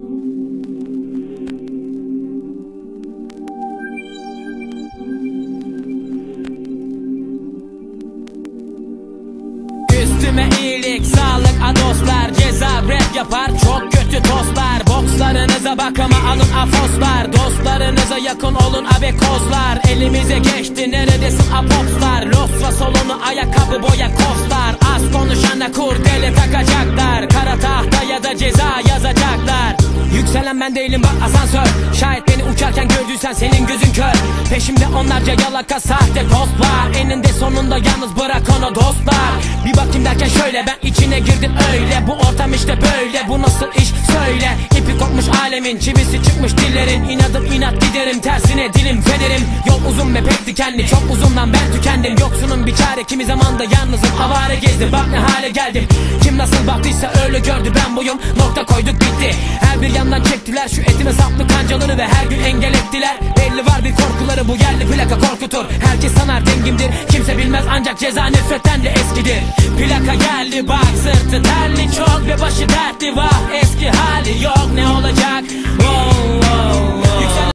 Üstüme iyilik, sağlık, dostlar Ceza rap yapar, çok kötü tostlar Bokslarınıza bakıma alın afoslar. Dostlarınıza yakın olun abi kozlar Elimize geçti neredesin apopslar? Losva solunu ayakkabı boya kostlar. Az konuşana kurdele takacaklar. Kara tahta ya da ceza yazacaklar Yükselen ben değilim bak asansör. Şayet beni uçarken gördüysen senin gözün kör. Peşimde onlarca yalaka sahte postlar Eninde sonunda yalnız bırak onu dostlar. Bir bakayım derken şöyle ben içine girdim böyle bu nasıl iş? Söyle. İpi kopmuş alemin çivisi çıkmış dillerin. İnadım inat giderim tersine dilim fenerim Yol uzun ve pek dikenli çok uzundan ben tükendim. Yoksunun bir çare kimi zamanda yalnızım. Avare gezdim Bak ne hale geldim. Kim nasıl baktıysa öyle gördü ben buyum. Nokta koyduk bitti. Her bir yandan çektiler Şu etime saplı kancaları ve her gün engel ettiler. Belli var bir korkuları bu yerli plaka korkutur. Herkes sanar dengimdir. Kimse bilmez ancak ceza nefretten de eskidir. Plaka geldi bak Це дальний чок для ваші дати вам.